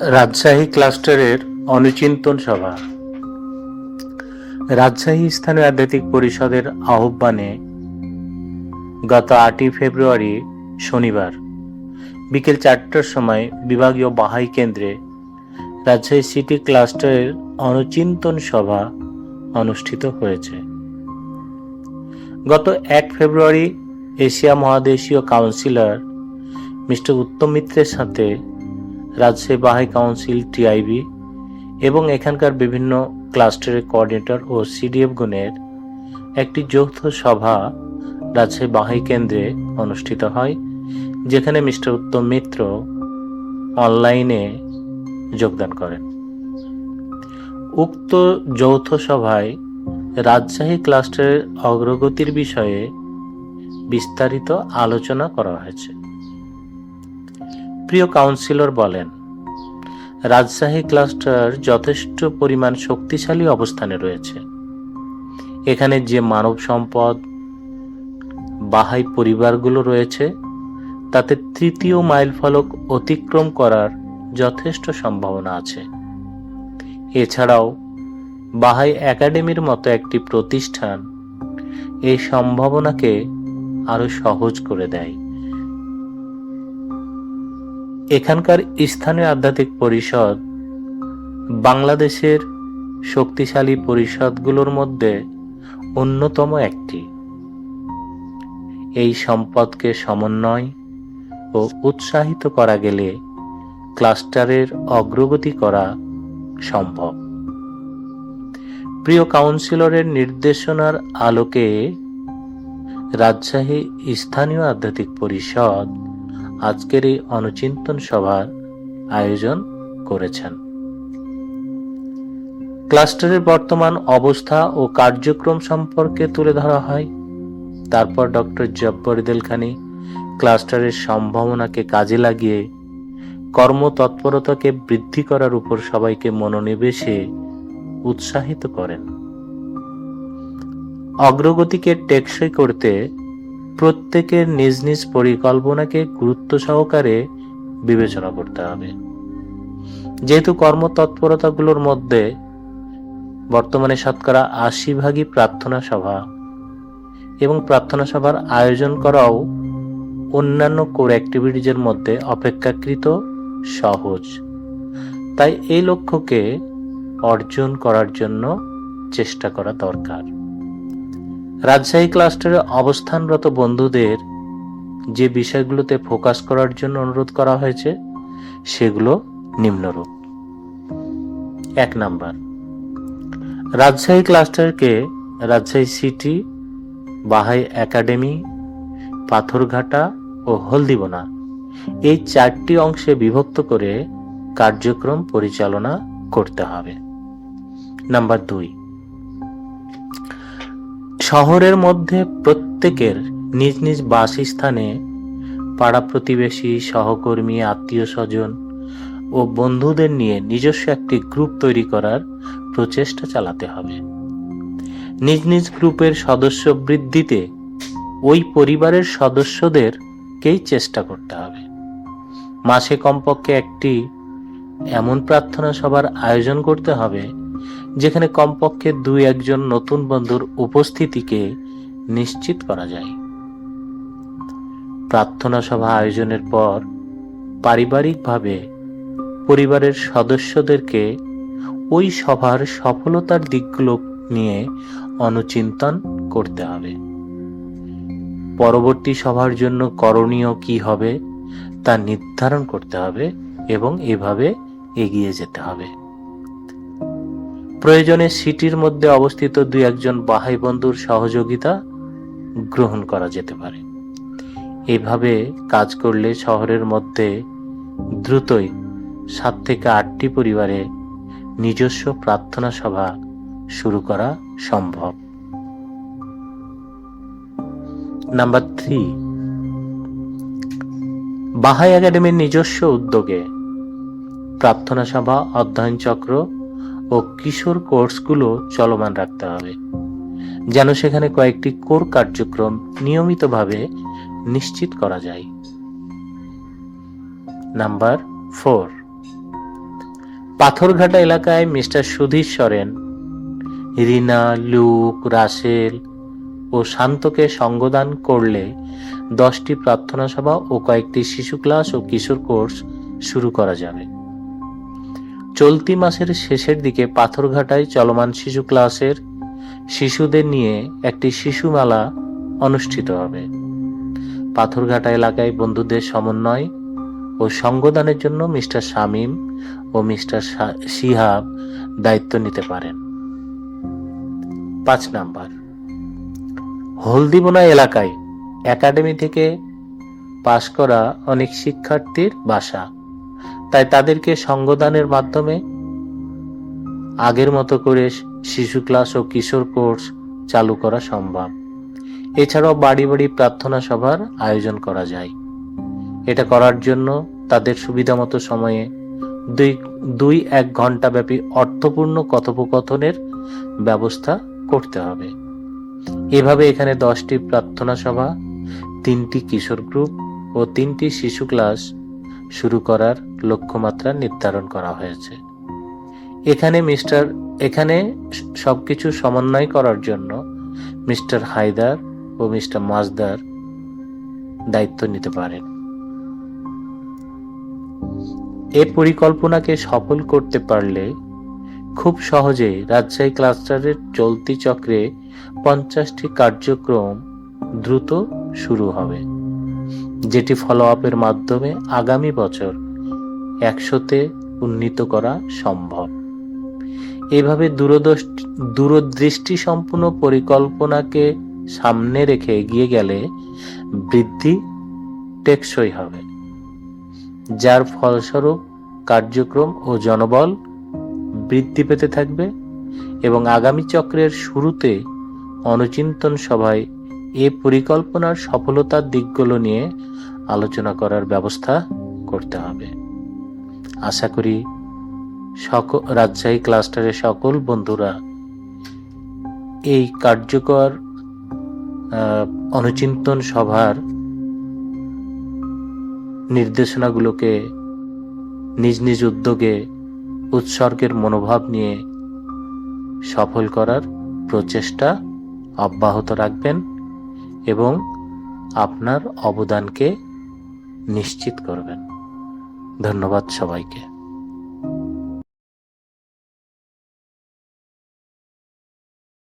রাজশাহী ক্লাস্টারের অনুচিন্তন সভা। রাজশাহী স্থানীয় আধ্যাত্মিক পরিষদের আহ্বানে গত আটই ফেব্রুয়ারি শনিবার বিকেল চারটার সময় বিভাগীয় বাহাই কেন্দ্রে রাজশাহী সিটি ক্লাস্টারের অনুচিন্তন সভা অনুষ্ঠিত হয়েছে। গত এক ফেব্রুয়ারি এশিয়া মহাদেশীয় কাউন্সিলর মিস্টার উত্তম মিত্রের সাথে রাজশাহী বাহাই কাউন্সিল টিআইবি এবং এখানকার বিভিন্ন ক্লাস্টারের কোঅর্ডিনেটর ও সিডিএফ গুণের একটি যৌথ সভা রাজশাহী বাহাই কেন্দ্রে অনুষ্ঠিত হয়, যেখানে মিস্টার উত্তম মিত্র অনলাইনে যোগদান করেন। উক্ত যৌথ সভায় রাজশাহী ক্লাস্টারের অগ্রগতির বিষয়ে বিস্তারিত আলোচনা করা হয়েছে। প্রিয় কাউন্সিলর বলেন, রাজশাহী ক্লাস্টার যথেষ্ট পরিমাণ শক্তিশালী অবস্থানে রয়েছে। এখানে যে মানব সম্পদ, বাহাই পরিবারগুলো রয়েছে, তাতে তৃতীয় মাইল ফলক অতিক্রম করার যথেষ্ট সম্ভাবনা আছে। এছাড়াও, বাহাই একাডেমির মতো একটি প্রতিষ্ঠান এই সম্ভাবনাকে আরও সহজ করে দেয়। এখানকার স্থানীয় আধ্যাত্মিক পরিষদ বাংলাদেশের শক্তিশালী পরিষদগুলোর মধ্যে অন্যতম একটি। এই সম্পদকে সমন্বয় ও উৎসাহিত করা গেলে ক্লাস্টারের অগ্রগতি করা সম্ভব। প্রিয় কাউন্সিলরের নির্দেশনার আলোকে রাজশাহী স্থানীয় আধ্যাত্মিক পরিষদ আজকের এই অনুচিন্তন সভার আয়োজন করেছেন। ক্লাস্টারের বর্তমান অবস্থা ও কার্যক্রম সম্পর্কে তুলে ধরা হয়। তারপর ডক্টর জব্বর দিলখানি ক্লাস্টারের সম্ভাবনাকে কাজে লাগিয়ে কর্মতৎপরতাকে বৃদ্ধি করার উপর সবাইকে মনোনিবেশে উৎসাহিত করেন। অগ্রগতিকে টেকসই করতে প্রত্যেকের নিজ নিজ পরিকল্পনাকে গুরুত্ব সহকারে বিবেচনা করতে হবে। যেহেতু কর্মতৎপরতাগুলোর মধ্যে বর্তমানে শতকরা আশি ভাগই প্রার্থনা সভা এবং প্রার্থনা সভার আয়োজন করাও অন্যান্য কোর অ্যাক্টিভিটিজের মধ্যে অপেক্ষাকৃত সহজ। তাই এই লক্ষ্যকে অর্জন করার জন্য চেষ্টা করা দরকার। রাজশাহী ক্লাস্টারে অবস্থানরত বন্ধুদের যে বিষয়গুলোতে ফোকাস করার জন্য অনুরোধ করা হয়েছে, সেগুলো নিম্নরূপ। এক number, Rajshahi ক্লাস্টারকে Rajshahi city Baha'i academy Patharghata ও হলদিবোনা এই চারটি অংশে বিভক্ত করে কার্যক্রম পরিচালনা করতে হবে। নাম্বার দুই শহরের মধ্যে প্রত্যেকের নিজ নিজ বাসস্থানে পাড়া প্রতিবেশী, সহকর্মী, আত্মীয় স্বজন ও বন্ধুদের নিয়ে নিজস্ব একটি গ্রুপ তৈরি করার প্রচেষ্টা চালাতে হবে। নিজ নিজ গ্রুপের সদস্য বৃদ্ধিতে ওই পরিবারের সদস্যদেরকেই চেষ্টা করতে হবে। মাসে কমপক্ষে একটি এমন প্রার্থনা সভার আয়োজন করতে হবে যেখানে কমপক্ষে দুই একজন নতুন বন্ধুর উপস্থিতিকে নিশ্চিত করা যায়। প্রার্থনা সভা আয়োজনের পর পারিবারিকভাবে পরিবারের সদস্যদেরকে ওই সভার সফলতার দিকগুলো নিয়ে অনুচিন্তন করতে হবে। পরবর্তী সভার জন্য করণীয় কি হবে তা নির্ধারণ করতে হবে এবং এভাবে এগিয়ে যেতে হবে। প্রয়োজনে সিটির মধ্যে অবস্থিত দুই একজন বাহাই বন্ধুর সহযোগিতা গ্রহণ করা যেতে পারে। এভাবে কাজ করলে শহরের মধ্যে দ্রুতই সাত থেকে আটটি পরিবারে নিজস্ব প্রার্থনা সভা শুরু করা সম্ভব। নাম্বার থ্রি, বাহাই একাডেমির নিজস্ব উদ্যোগে প্রার্থনা সভা, অধ্যয়ন চক্র ও কিশোর কোর্সগুলো চলমান রাখতে হবে। যেন সেখানে কয়েকটি কোর কার্যক্রম নিয়মিতভাবে নিশ্চিত করা যায়। Number four. পাথরঘাটা এলাকায় mister Sudhir Soren, Rina, Luke, Russell ও শান্তকে সঙ্গদান করলে দশটি প্রার্থনা সভা ও কয়েকটি শিশু ক্লাস ও কিশোর কোর্স শুরু করা যাবে। চলতি মাসের শেষের দিকে পাথরঘাটায় চলমান শিশু ক্লাসের শিশুদের নিয়ে একটি শিশু মেলা অনুষ্ঠিত হবে। পাথরঘাটা এলাকায় বন্ধুদের সমন্বয় ও সঙ্গদানের জন্য মিস্টার শামীম ও মিস্টার শিহাব দায়িত্ব নিতে পারেন। পাঁচ নাম্বার। হলদিবোনা এলাকায় একাডেমি থেকে পাশ করা অনেক শিক্ষার্থীর বাসা। তাই তাদেরকে সঙ্গদানের মাধ্যমে আগের মতো করে শিশু ক্লাস ও কিশোর কোর্স চালু করা সম্ভব। এছাড়াও বাড়ি বাড়ি প্রার্থনা সভার আয়োজন করা যায়। এটা করার জন্য তাদের সুবিধামতো সময়ে দুই দুই এক ঘণ্টা ব্যাপী অর্থপূর্ণ কথোপকথনের ব্যবস্থা করতে হবে। এভাবে এখানে দশটি প্রার্থনা সভা, তিনটি কিশোর গ্রুপ ও তিনটি শিশু ক্লাস শুরু করার লক্ষ্যমাত্রা নির্ধারণ করা হয়েছে। এখানে মিস্টার, এখানে সবকিছু সমন্বয় করার জন্য মিস্টার হায়দার ও মিস্টার মাজদার দায়িত্ব নিতে পারেন। এ পরিকল্পনাকে সফল করতে পারলে খুব সহজে রাজশাহী ক্লাস্টারের চলতি চক্রে পঞ্চাশটি কার্যক্রম দ্রুত শুরু হবে। যেটি ফলো আপের মাধ্যমে আগামী বছর একশোতে উন্নীত করা সম্ভব। এভাবে দূরদৃষ্টি সম্পূর্ণ পরিকল্পনাকে সামনে রেখে এগিয়ে গেলে বৃদ্ধি টেকসই হবে, যার ফলস্বরূপ কার্যক্রম ও জনবল বৃদ্ধি পেতে থাকবে এবং আগামী চক্রের শুরুতে অনুচিন্তন সভায় এ পরিকল্পনার সফলতার দিকগুলো নিয়ে আলোচনা করার ব্যবস্থা করতে হবে। আশা করি সকল রাজশাহী ক্লাস্টারের সকল বন্ধুরা এই কার্যকর অনুচিন্তন সভার নির্দেশনাগুলোকে নিজ নিজ উদ্যোগে উৎসর্গের মনোভাব নিয়ে সফল করার প্রচেষ্টা অব্যাহত রাখবেন। এবং আপনার অবদানকে নিশ্চিত করবেন। ধন্যবাদ সবাইকে।